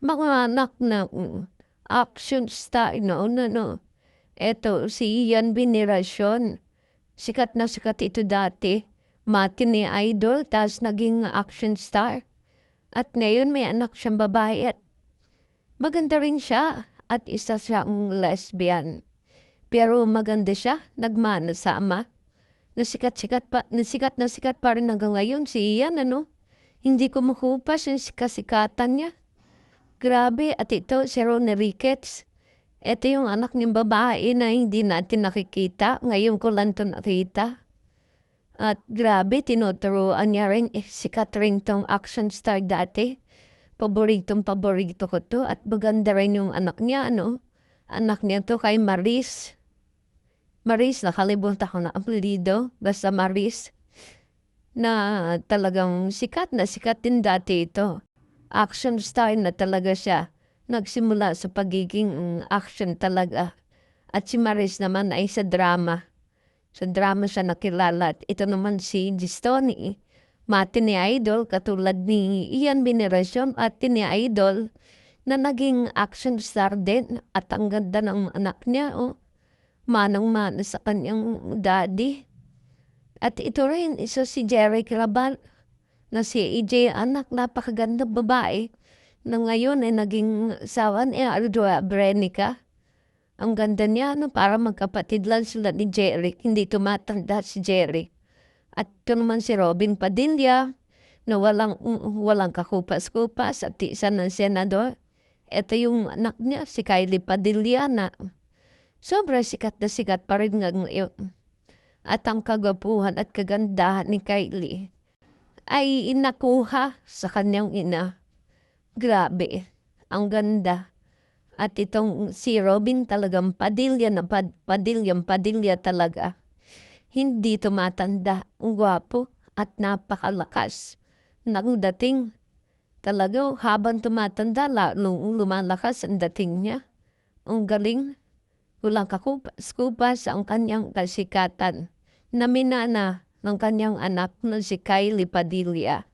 mga anak ng action star noon, ano. Eto, si Ian Veneracion. Sikat na sikat ito dati. Matinee idol, tapos naging action star. At ngayon may anak siyang babae at maganda rin siya at isa siyang lesbian. Pero maganda siya, nagmana sa ama. Nasikat-sikat pa, nasikat na sikat pa rin hanggang ngayon si Ian, ano. Hindi ko makupas yung kasikatan niya. Grabe, at ito si Ronnie Ricketts. Ito yung anak ng babae na hindi natin nakikita. Ngayon ko lang ito nakita. At grabe, tinuturuan niya rin. Eh, sikat rin tong action star dati. Paboritong paborito ko to. At maganda rin yung anak niya, ano. Anak niya to kay Maris. Maris, nakalimutan ko na apelido. Basta Maris. Na talagang sikat na sikat din dati ito. Action star na talaga siya nagsimula sa pagiging mm, action talaga. At si Maris naman ay sa drama. Sa drama siya nakilala. At ito naman si Gistoni. Mati ni Idol katulad ni Ian Veneracion at ni Idol na naging action star din at ang ganda ng anak niya. Oh. Manang-mana sa kanyang daddy. At ito rin, isa si Jerry Clabal na si EJ anak, napakaganda babae na ngayon ay naging sawa ni Ardua Brenica. Ang ganda niya, no, para magkapatid lang sila ni Jerry. Hindi tumatanda si Jerry. At ito naman si Robin Padilla, na walang, walang kakupas-kupas at isa ng senador. Ito yung anak niya, si Kylie Padilla na sobra sikat na sikat pa rin ngayon. At ang kagapuhan at kagandahan ni Kylie ay inakuha sa kanyang ina Grabe, ang ganda. At itong si Robin talagang padilya na pad, padilyang padilya talaga. Hindi tumatanda, gwapo at napakalakas. Nang dating, talaga habang tumatanda, lalong lumalakas ang dating niya. Ang galing, walang kakupas ang kanyang kasikatan. Naminana ng kanyang anak na si Kylie Padilla.